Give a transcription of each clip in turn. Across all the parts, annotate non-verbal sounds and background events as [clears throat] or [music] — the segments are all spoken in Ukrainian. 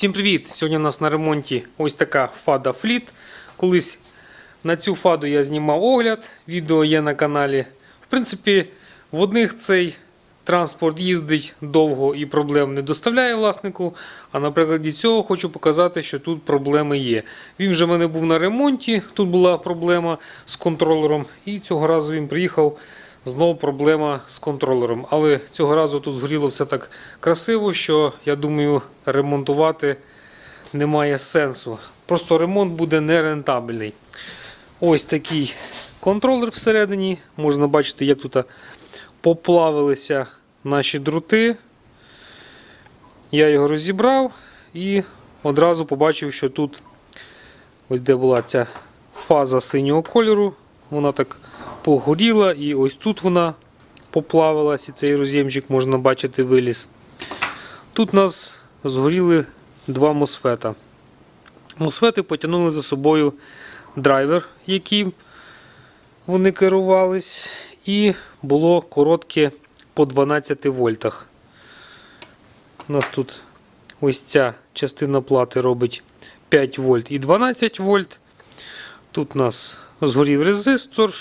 Всім привіт! Сьогодні у нас на ремонті ось така фада Фліт. Колись на цю фаду я знімав огляд, відео є на каналі. В принципі, в одних цей транспорт їздить довго і проблем не доставляє власнику. А на прикладі цього хочу показати, що тут проблеми є. Він вже в мене був на ремонті, тут була проблема з контролером, і цього разу він приїхав. Знову проблема з контролером. Але цього разу тут згоріло все так красиво, що я думаю, ремонтувати немає сенсу. Просто ремонт буде нерентабельний. Ось такий контролер всередині. Можна бачити, як тут поплавилися наші дроти. Я його розібрав і одразу побачив, що тут, ось де була ця фаза синього кольору, вона так погоріла, і ось тут вона поплавилась, і цей роз'ємчик можна бачити виліз. Тут у нас згоріли два мосфета. Мосфети потягнули за собою драйвер, яким вони керувались, і було коротке по 12 вольтах. У нас тут ось ця частина плати робить 5 вольт і 12 вольт. Тут у нас згорів резистор,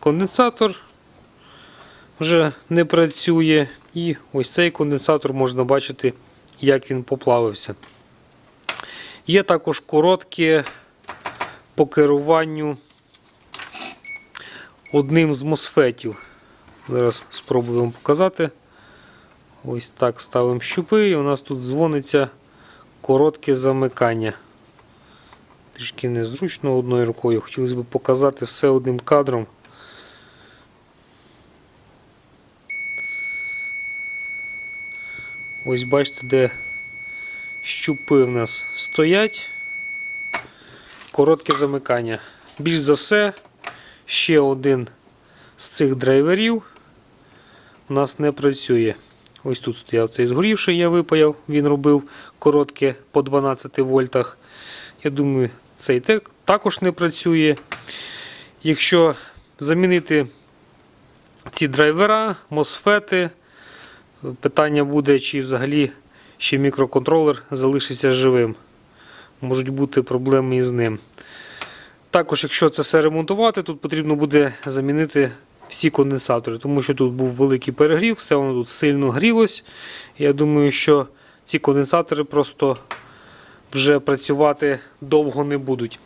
конденсатор вже не працює. І ось цей конденсатор можна бачити, як він поплавився. Є також коротке по керуванню одним з мосфетів. Зараз спробую вам показати. Ось так ставимо щупи, і у нас тут дзвониться коротке замикання. Трішки незручно одною рукою. Хотілося б показати все одним кадром. Ось бачите, де щупи в нас стоять. Коротке замикання. Більш за все, ще один з цих драйверів у нас не працює. Ось тут стояв цей згорівший, я випаяв, він робив коротке по 12 вольтах. Я думаю, цей також не працює. Якщо замінити ці драйвера, мосфети, питання буде, чи взагалі ще мікроконтролер залишився живим. Можуть бути проблеми із ним. Також, якщо це все ремонтувати, тут потрібно буде замінити всі конденсатори, тому що тут був великий перегрів, все воно тут сильно грілось. Я думаю, що ці конденсатори просто вже працювати довго не будуть.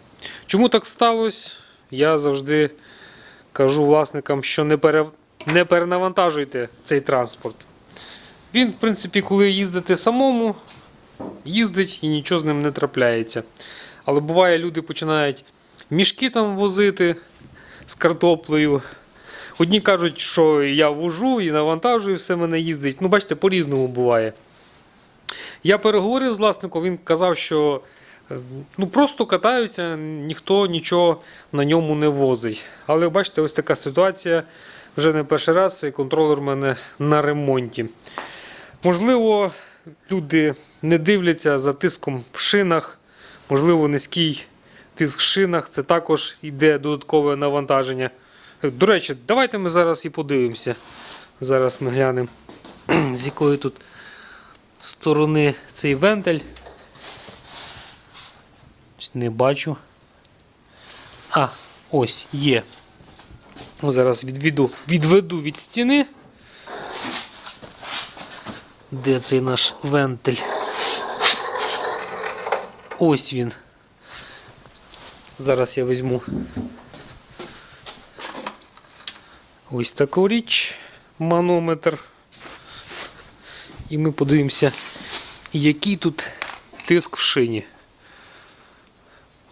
Чому так сталося? Я завжди кажу власникам, що не, пере... не перенавантажуйте цей транспорт. Він, в принципі, коли їздите самому, їздить і нічого з ним не трапляється. Але буває, люди починають мішки там возити з картоплею. Одні кажуть, що я вожу і навантажую, все мене їздить. Ну, бачите, по-різному буває. Я переговорив з власником, він казав, що е, ну, просто катаються, ніхто нічого на ньому не возить. Але бачите, ось така ситуація. Вже не перший раз цей контролер у мене на ремонті. Можливо, люди не дивляться за тиском в шинах, можливо, низький тиск в шинах, це також йде додаткове навантаження. До речі, давайте ми зараз і подивимося. Зараз ми глянемо, [clears throat] з якої тут сторони цей вентиль. Не бачу. А, ось є. Зараз відведу, відведу від стіни. Де цей наш вентиль? Ось він. Зараз я візьму ось таку річ, манометр. І ми подивимося, який тут тиск в шині.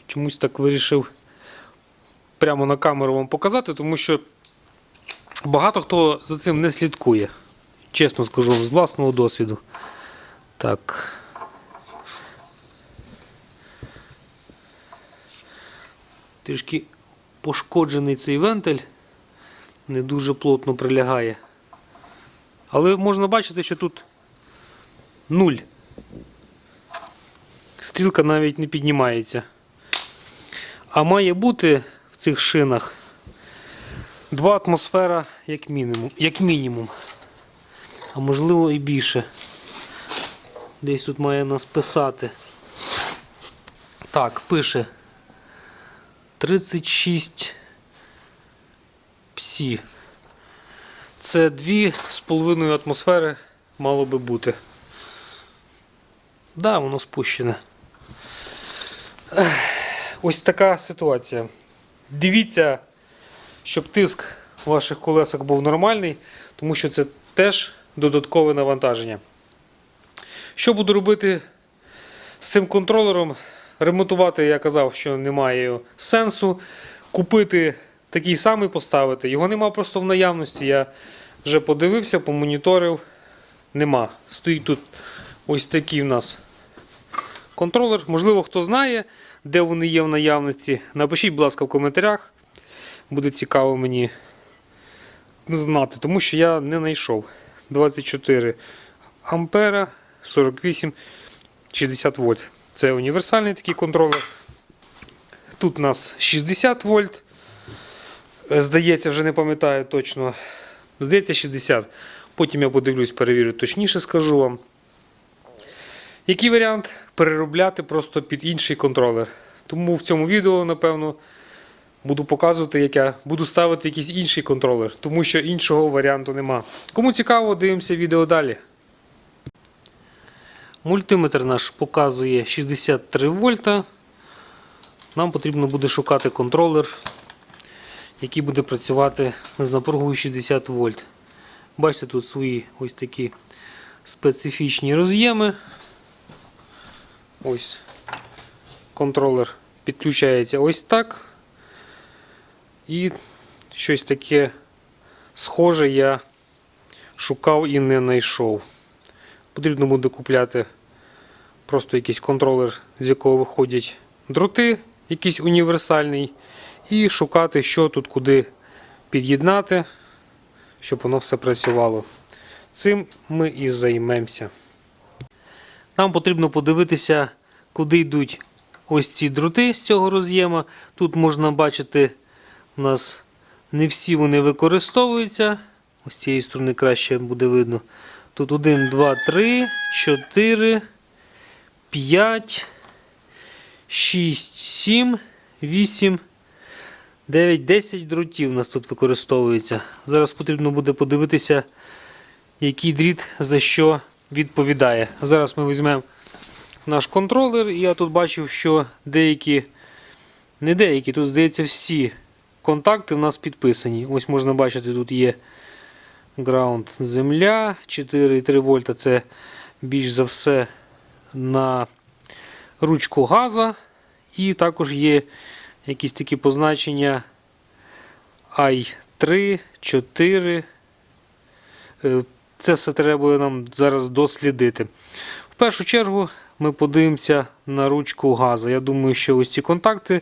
Чомусь так вирішив прямо на камеру вам показати, тому що багато хто за цим не слідкує. Чесно скажу з власного досвіду. Так. Трішки пошкоджений цей вентиль, не дуже плотно прилягає. Але можна бачити, що тут нуль. Стрілка навіть не піднімається. А має бути в цих шинах 2 атмосфера як мінімум, як мінімум. А можливо і більше. Десь тут має нас писати. Так, пише 36 псі. Це 2,5 атмосфери мало би бути. Да, воно спущене. Ось така ситуація. Дивіться, щоб тиск ваших колесах був нормальний, тому що це теж додаткове навантаження. Що буду робити з цим контролером? Ремонтувати я казав, що немає сенсу. Купити такий самий поставити. Його нема просто в наявності. Я вже подивився, помоніторив. Нема. Стоїть тут ось такий в нас контролер. Можливо, хто знає, де вони є в наявності. Напишіть, будь ласка, в коментарях. Буде цікаво мені знати, тому що я не знайшов. 24 ампера, 48, 60 вольт. Це універсальний такий контролер. Тут у нас 60 вольт. Здається, вже не пам'ятаю точно. Здається, 60. Потім я подивлюсь, перевірю точніше, скажу вам. Який варіант переробляти просто під інший контролер? Тому в цьому відео, напевно, буду показувати, як я буду ставити якийсь інший контролер, тому що іншого варіанту нема. Кому цікаво, дивимося відео далі. Мультиметр наш показує 63 вольта. Нам потрібно буде шукати контролер, який буде працювати з напругою 60 вольт. Бачите, тут свої ось такі специфічні роз'єми. Ось контролер підключається ось так. І щось таке схоже я шукав і не знайшов. Потрібно буде купляти просто якийсь контролер, з якого виходять дроти, якийсь універсальний, і шукати, що тут куди під'єднати, щоб воно все працювало. Цим ми і займемося. Нам потрібно подивитися, куди йдуть ось ці дроти з цього роз'єма. Тут можна бачити, у нас не всі вони використовуються. Ось з цієї сторони краще буде видно. Тут 1, 2, 3, 4, 5, 6, 7, 8, 9, 10 дротів у нас тут використовується. Зараз потрібно буде подивитися, який дріт за що відповідає. Зараз ми візьмемо наш контролер, і я тут бачив, що деякі, не деякі, тут здається всі контакти у нас підписані. Ось можна бачити, тут є Ground земля, 4,3 вольта це більш за все на ручку газа. І також є якісь такі позначення I3, 4. Е, Це все треба нам зараз дослідити. В першу чергу ми подивимося на ручку газа. Я думаю, що ось ці контакти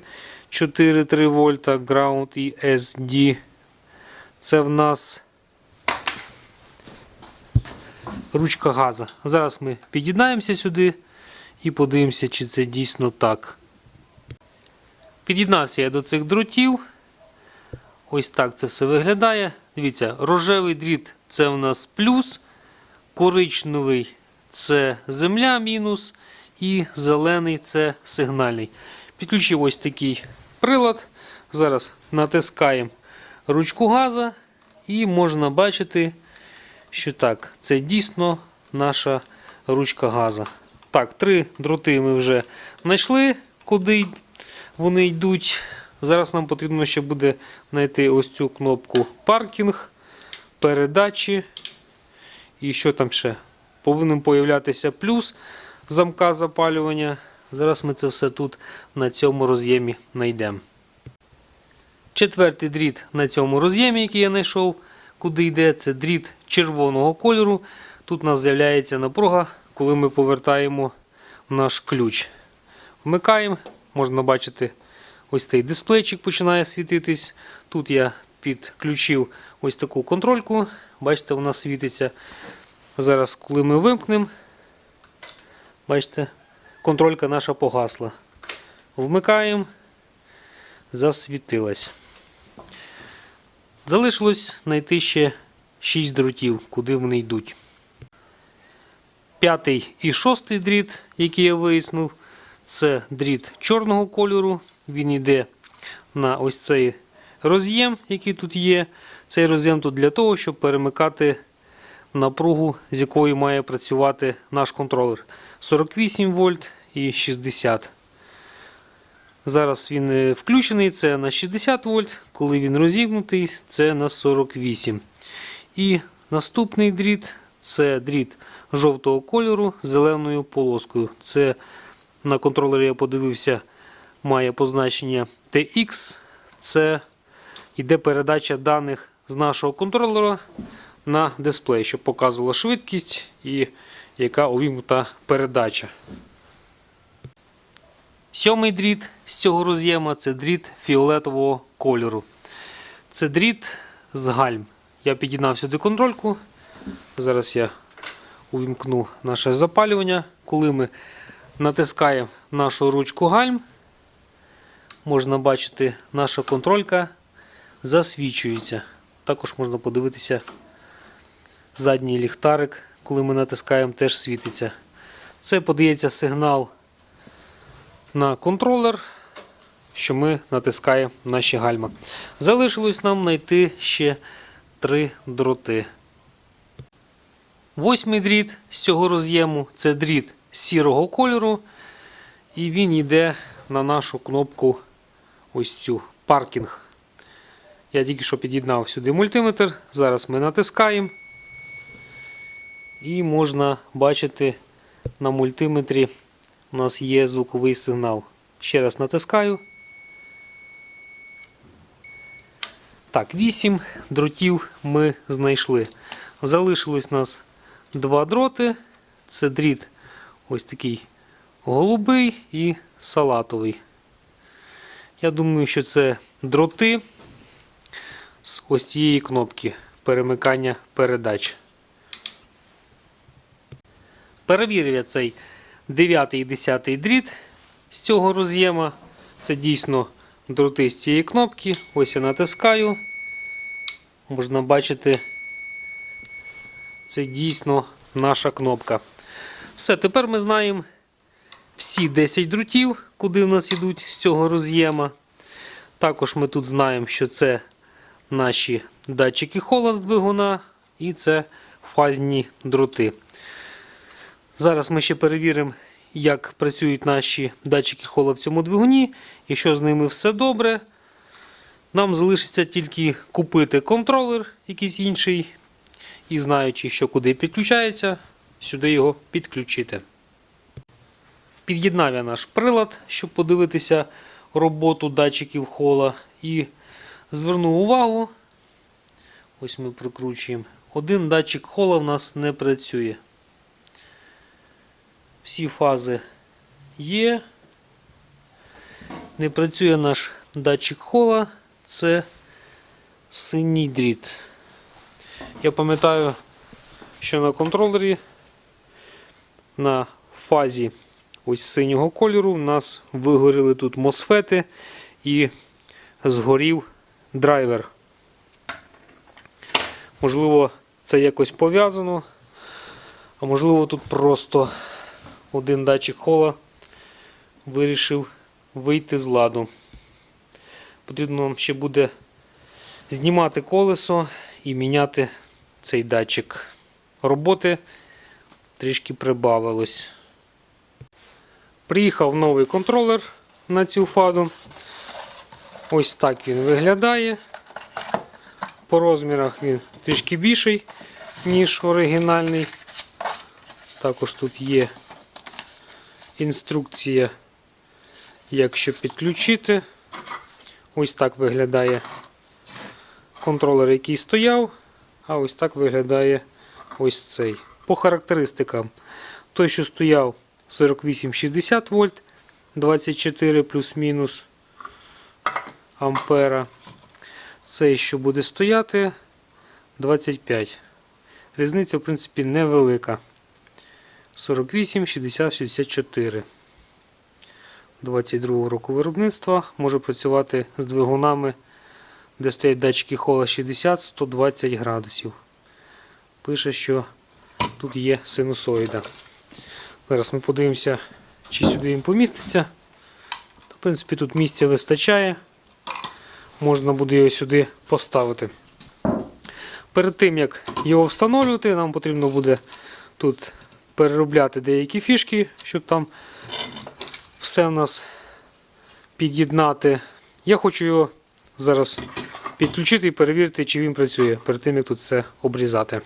4,3 вольта, Ground і SD. Це в нас ручка газа. Зараз ми під'єднаємося сюди і подивимося, чи це дійсно так. Під'єднався я до цих дротів. Ось так це все виглядає. Дивіться, рожевий дріт це у нас плюс, коричневий це земля мінус, і зелений це сигнальний. Підключив ось такий прилад. Зараз натискаємо ручку газа і можна бачити, що так, це дійсно наша ручка газа. Так, три дроти ми вже знайшли, куди вони йдуть. Зараз нам потрібно ще буде знайти ось цю кнопку паркінг, передачі. І що там ще? Повинен появлятися плюс замка запалювання. Зараз ми це все тут на цьому роз'ємі знайдемо. Четвертий дріт на цьому роз'ємі, який я знайшов, куди йде, це дріт червоного кольору. Тут у нас з'являється напруга, коли ми повертаємо наш ключ. Вмикаємо, можна бачити, ось цей дисплейчик починає світитись. Тут я підключив ось таку контрольку. Бачите, вона світиться. Зараз, коли ми вимкнемо, бачите, контролька наша погасла. Вмикаємо, засвітилась. Залишилось знайти ще 6 дротів, куди вони йдуть. П'ятий і шостий дріт, який я вияснив, це дріт чорного кольору. Він йде на ось цей роз'єм, який тут є. Цей роз'єм тут для того, щоб перемикати напругу, з якою має працювати наш контролер. 48 вольт і 60. Зараз він е, включений, це на 60 вольт. Коли він розігнутий, це на 48. І наступний дріт це дріт жовтого кольору з зеленою полоскою. Це на контролері я подивився, має позначення TX. Це йде передача даних з нашого контролера на дисплей, щоб показувала швидкість і яка увімкнута передача. Сьомий дріт з цього роз'єма це дріт фіолетового кольору. Це дріт з гальм. Я під'єднав сюди контрольку. Зараз я увімкну наше запалювання. Коли ми натискаємо нашу ручку гальм, можна бачити, наша контролька засвічується. Також можна подивитися задній ліхтарик, коли ми натискаємо, теж світиться. Це подається сигнал на контролер, що ми натискаємо наші гальма. Залишилось нам знайти ще три дроти. Восьмий дріт з цього роз'єму це дріт сірого кольору, і він йде на нашу кнопку ось цю паркінг. Я тільки що під'єднав сюди мультиметр. Зараз ми натискаємо. І можна бачити на мультиметрі у нас є звуковий сигнал. Ще раз натискаю. Так, 8 дротів ми знайшли. Залишилось у нас два дроти. Це дріт ось такий голубий і салатовий. Я думаю, що це дроти з ось цієї кнопки перемикання передач. Перевірив я цей 9 і 10 дріт з цього роз'єма. Це дійсно дроти з цієї кнопки. Ось я натискаю. Можна бачити, це дійсно наша кнопка. Все, тепер ми знаємо всі 10 дротів, куди в нас йдуть з цього роз'єма. Також ми тут знаємо, що це наші датчики хола з двигуна і це фазні дроти. Зараз ми ще перевіримо, як працюють наші датчики хола в цьому двигуні. Якщо з ними все добре, нам залишиться тільки купити контролер якийсь інший і знаючи, що куди підключається, сюди його підключити. Під'єднав я наш прилад, щоб подивитися роботу датчиків хола. І звернув увагу, ось ми прикручуємо. Один датчик хола в нас не працює. Всі фази є. Не працює наш датчик хола, це синій дріт. Я пам'ятаю, що на контролері на фазі ось синього кольору у нас вигоріли тут мосфети і згорів драйвер. Можливо, це якось пов'язано, а можливо, тут просто один датчик хола вирішив вийти з ладу. Потрібно ще буде знімати колесо і міняти цей датчик. Роботи трішки прибавилось. Приїхав новий контролер на цю фаду. Ось так він виглядає. По розмірах він трішки більший, ніж оригінальний. Також тут є інструкція, як що підключити. Ось так виглядає контролер, який стояв, а ось так виглядає ось цей. По характеристикам, той, що стояв 48-60 вольт, 24 плюс-мінус ампера. Цей, що буде стояти, 25. Різниця, в принципі, невелика. 48, 60, 64. 22 року виробництва може працювати з двигунами, де стоять датчики хола 60-120 градусів. Пише, що тут є синусоїда. Зараз ми подивимося, чи сюди він поміститься. В принципі, тут місця вистачає. Можна буде його сюди поставити. Перед тим, як його встановлювати, нам потрібно буде тут переробляти деякі фішки, щоб там все в нас під'єднати. Я хочу його зараз підключити і перевірити, чи він працює, перед тим, як тут все обрізати.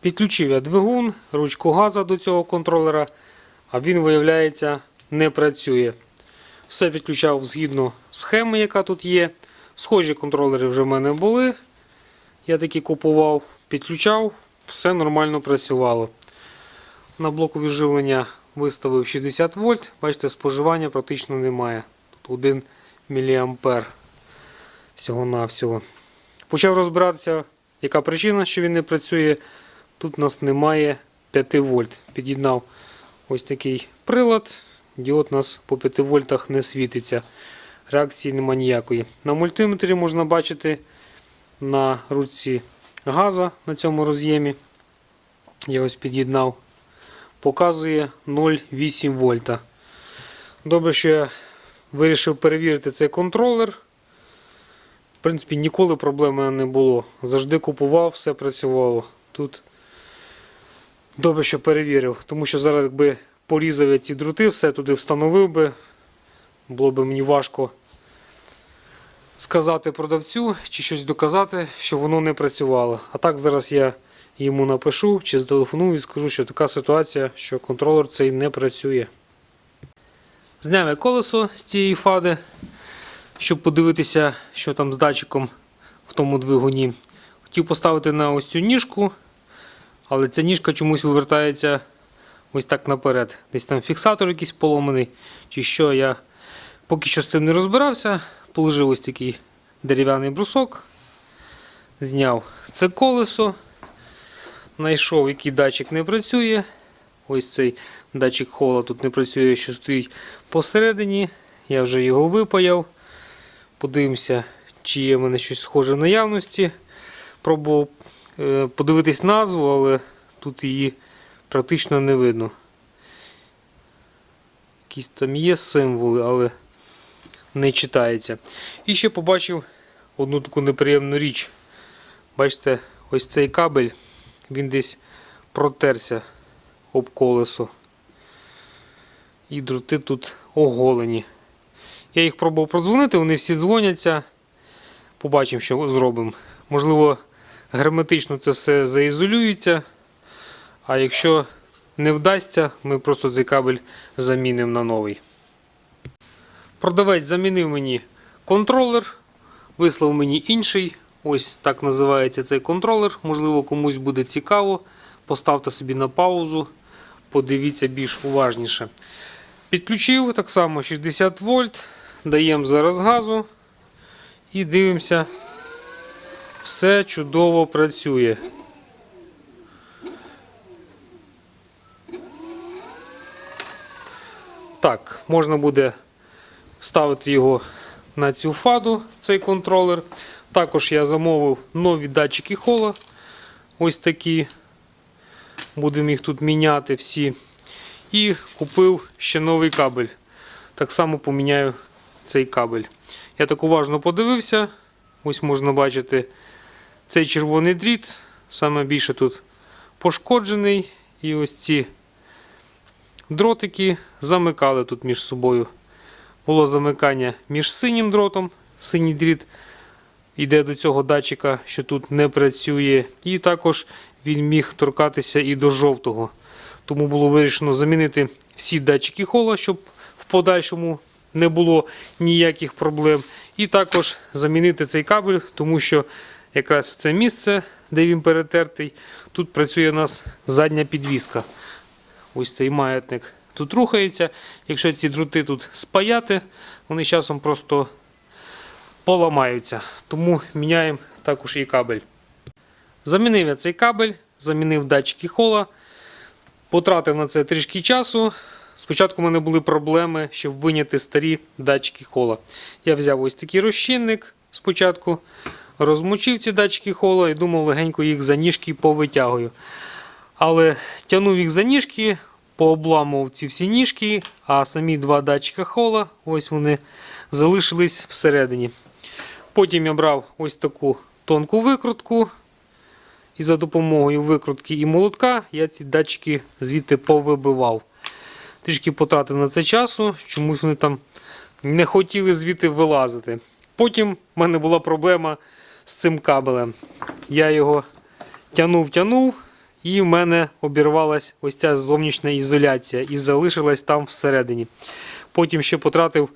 Підключив я двигун, ручку газа до цього контролера, а він, виявляється, не працює. Все підключав згідно схеми, яка тут є. Схожі контролери вже в мене були. Я такі купував, підключав, все нормально працювало. На блоку відживлення виставив 60 вольт. Бачите, споживання практично немає. Тут 1 мА всього-навсього. Почав розбиратися, яка причина, що він не працює. Тут у нас немає 5 вольт. Під'єднав ось такий прилад. Діод у нас по 5 вольтах не світиться. Реакції немає ніякої. На мультиметрі можна бачити на ручці газа на цьому роз'ємі. Я ось під'єднав. Показує 0,8 вольта. Добре, що я вирішив перевірити цей контролер. В принципі, ніколи проблеми не було. Завжди купував, все працювало. Тут добре, що перевірив, тому що зараз, якби порізав я ці дроти, все туди встановив би, було б мені важко сказати продавцю чи щось доказати, що воно не працювало. А так зараз я йому напишу чи зателефоную і скажу, що така ситуація, що контролер цей не працює. Зняв колесо з цієї фади, щоб подивитися, що там з датчиком в тому двигуні. Хотів поставити на ось цю ніжку, але ця ніжка чомусь вивертається ось так наперед. Десь там фіксатор якийсь поломаний, чи що. Я поки що з цим не розбирався. Положив ось такий дерев'яний брусок, зняв це колесо, знайшов, який датчик не працює. Ось цей датчик хола тут не працює, що стоїть посередині. Я вже його випаяв. Подивимося, чи є в мене щось схоже в наявності. Пробував е, подивитись назву, але тут її практично не видно. Якісь там є символи, але не читається. І ще побачив одну таку неприємну річ. Бачите, ось цей кабель, він десь протерся об колесо. І дроти тут оголені. Я їх пробував продзвонити, вони всі дзвоняться. Побачимо, що зробимо. Можливо, герметично це все заізолюється. А якщо не вдасться, ми просто цей кабель замінимо на новий. Продавець замінив мені контролер, вислав мені інший. Ось так називається цей контролер. Можливо, комусь буде цікаво. Поставте собі на паузу, подивіться більш уважніше. Підключив так само 60 вольт, даємо зараз газу і дивимося. Все чудово працює. Так, можна буде ставити його на цю фаду, цей контролер. Також я замовив нові датчики хола. Ось такі. Будемо їх тут міняти всі. І купив ще новий кабель. Так само поміняю цей кабель. Я так уважно подивився. Ось можна бачити цей червоний дріт. Саме більше тут пошкоджений. І ось ці дротики замикали тут між собою. Було замикання між синім дротом, синій дріт йде до цього датчика, що тут не працює. І також він міг торкатися і до жовтого. Тому було вирішено замінити всі датчики хола, щоб в подальшому не було ніяких проблем. І також замінити цей кабель, тому що якраз в це місце, де він перетертий, тут працює у нас задня підвіска. Ось цей маятник тут рухається. Якщо ці дроти тут спаяти, вони часом просто поламаються. Тому міняємо також і кабель. Замінив я цей кабель, замінив датчики хола. Потратив на це трішки часу. Спочатку в мене були проблеми, щоб виняти старі датчики хола. Я взяв ось такий розчинник спочатку, розмочив ці датчики хола і думав легенько їх за ніжки повитягую. Але тягнув їх за ніжки, пообламував ці всі ніжки, а самі два датчика хола, ось вони залишились всередині. Потім я брав ось таку тонку викрутку. І за допомогою викрутки і молотка я ці датчики звідти повибивав. Трішки потратив на це часу, чомусь вони там не хотіли звідти вилазити. Потім в мене була проблема з цим кабелем. Я його тянув, тянув, і в мене обірвалась ось ця зовнішня ізоляція і залишилась там всередині. Потім ще потратив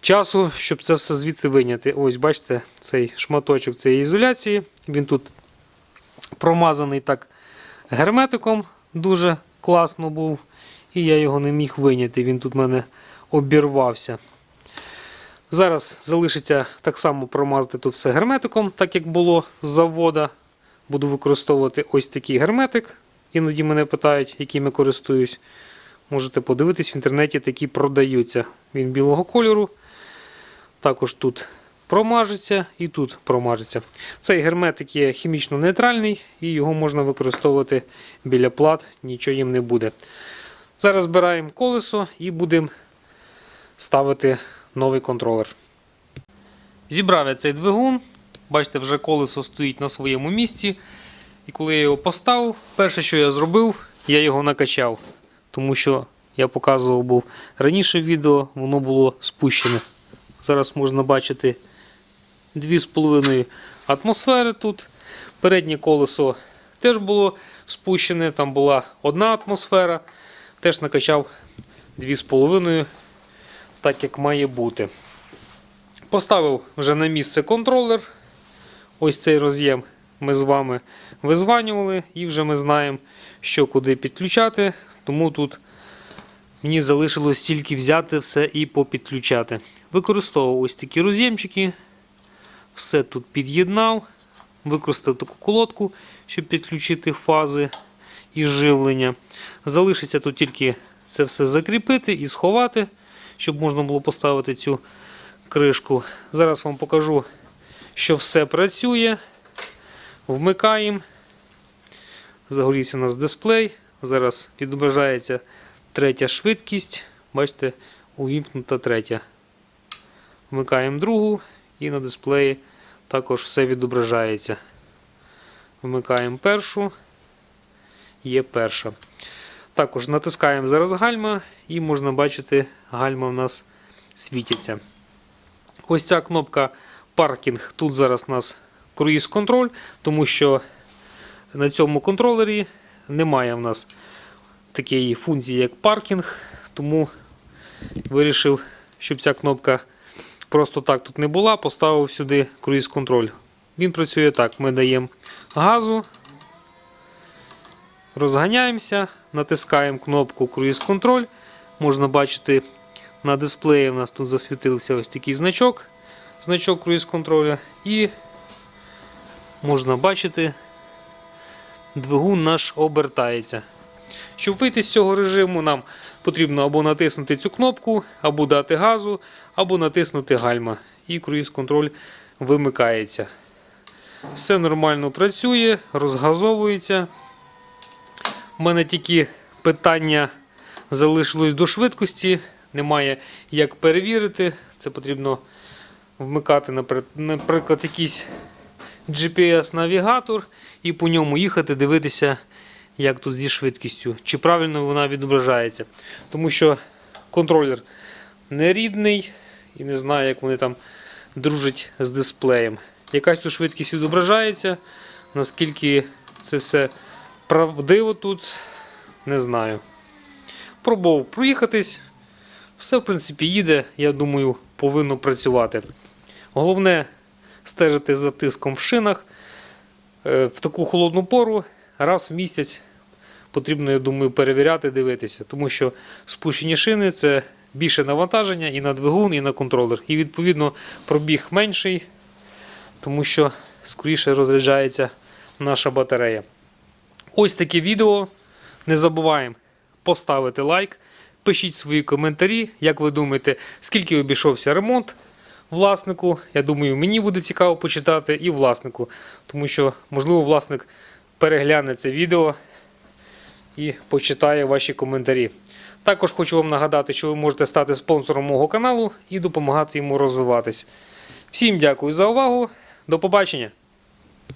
часу, щоб це все звідти виняти. Ось, бачите, цей шматочок цієї ізоляції. Він тут промазаний так герметиком, дуже класно був. І я його не міг виняти. Він тут в мене обірвався. Зараз залишиться так само промазати тут все герметиком, так як було з завода. Буду використовувати ось такий герметик. Іноді мене питають, яким я користуюсь. Можете подивитись, в інтернеті такі продаються. Він білого кольору. Також тут промажеться і тут промажеться. Цей герметик є хімічно нейтральний і його можна використовувати біля плат, нічого їм не буде. Зараз збираємо колесо і будемо ставити новий контролер. Зібрав я цей двигун. Бачите, вже колесо стоїть на своєму місці. І коли я його поставив, перше, що я зробив, я його накачав. Тому що я показував був раніше відео, воно було спущене. Зараз можна бачити 2,5 атмосфери тут. Переднє колесо теж було спущене, там була одна атмосфера. Теж накачав 2,5, так як має бути. Поставив вже на місце контролер. Ось цей роз'єм ми з вами визванювали і вже ми знаємо, що куди підключати. Тому тут мені залишилось тільки взяти все і попідключати. Використовував ось такі роз'ємчики. Все тут під'єднав. Використав таку колодку, щоб підключити фази і живлення. Залишиться тут тільки це все закріпити і сховати, щоб можна було поставити цю кришку. Зараз вам покажу, що все працює. Вмикаємо. Загорівся у нас дисплей. Зараз відображається третя швидкість. Бачите, увімкнута третя. Вмикаємо другу і на дисплеї також все відображається. Вмикаємо першу. Є перша. Також натискаємо зараз гальма і можна бачити, гальма в нас світяться. Ось ця кнопка паркінг. Тут зараз у нас круїз контроль, тому що на цьому контролері немає в нас такої функції, як паркінг. Тому вирішив, щоб ця кнопка просто так тут не була, поставив сюди круїз контроль. Він працює так: ми даємо газу, розганяємося, натискаємо кнопку круїз контроль. Можна бачити на дисплеї у нас тут засвітився ось такий значок, значок круїз контроля. І можна бачити, двигун наш обертається. Щоб вийти з цього режиму, нам потрібно або натиснути цю кнопку, або дати газу, або натиснути гальма. І круїз контроль вимикається. Все нормально працює, розгазовується. У мене тільки питання залишилось до швидкості. Немає як перевірити. Це потрібно вмикати, наприклад, якийсь GPS-навігатор і по ньому їхати, дивитися, як тут зі швидкістю, чи правильно вона відображається. Тому що контролер не рідний і не знаю, як вони там дружать з дисплеєм. Якась тут швидкість відображається, наскільки це все правдиво тут, не знаю. Пробував проїхатись. Все, в принципі, їде, я думаю, повинно працювати. Головне стежити за тиском в шинах. Е, В таку холодну пору раз в місяць потрібно, я думаю, перевіряти, дивитися, тому що спущені шини це більше навантаження і на двигун, і на контролер. І відповідно пробіг менший, тому що скоріше розряджається наша батарея. Ось таке відео. Не забуваємо поставити лайк. Пишіть свої коментарі, як ви думаєте, скільки обійшовся ремонт власнику. Я думаю, мені буде цікаво почитати і власнику. Тому що, можливо, власник перегляне це відео і почитає ваші коментарі. Також хочу вам нагадати, що ви можете стати спонсором мого каналу і допомагати йому розвиватись. Всім дякую за увагу. До побачення!